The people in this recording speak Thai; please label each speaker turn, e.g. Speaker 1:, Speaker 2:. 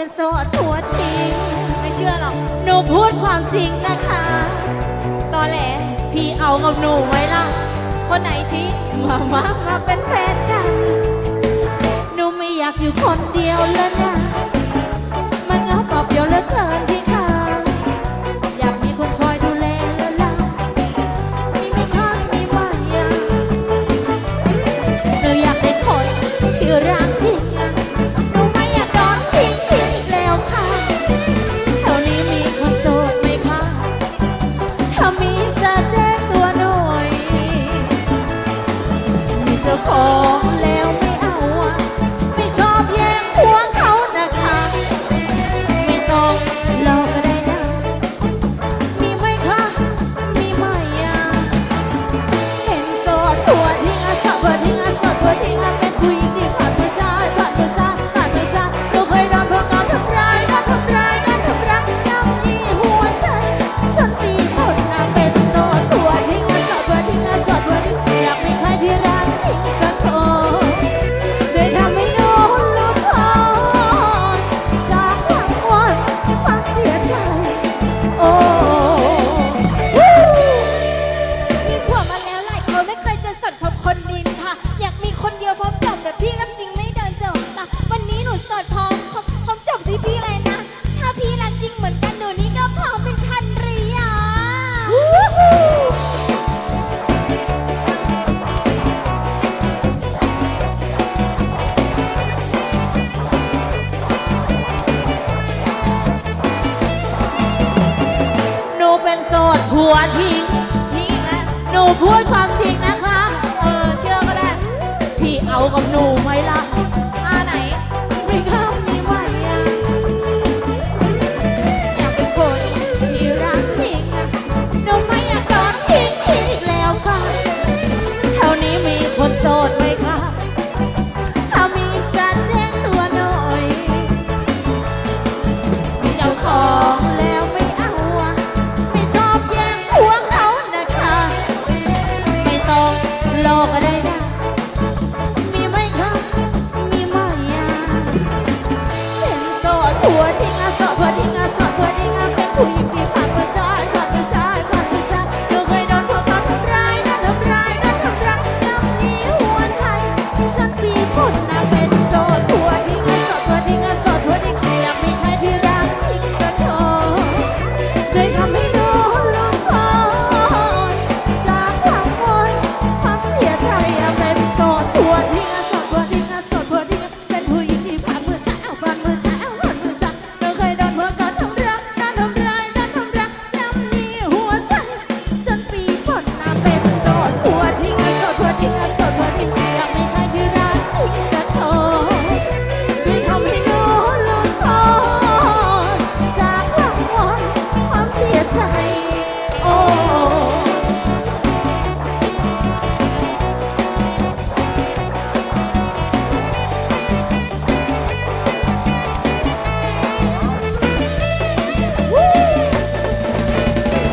Speaker 1: ็นโสดหัวจริง
Speaker 2: ไม่เชื่อหรอก
Speaker 1: หนูพูดความจริงนะคะ
Speaker 2: ตอนแหล
Speaker 1: พี่เอากับหนูไว้ล่ะ
Speaker 2: คนไหนชี้
Speaker 1: มามามาเป็นแฟนกัน หนูไม่อยากอยู่คนเดียวแล้วนะ มันเงาเปล่าเปลี่ยวเหลือเกิน จ้าของเล ว่า
Speaker 2: ทิ้ง
Speaker 1: ทิ้ง
Speaker 2: นะ
Speaker 1: หนูพูดความจริงนะคะ
Speaker 2: เออ เชื่อก็ได้
Speaker 1: พี่เอากับหนู โลกก็ได้นะ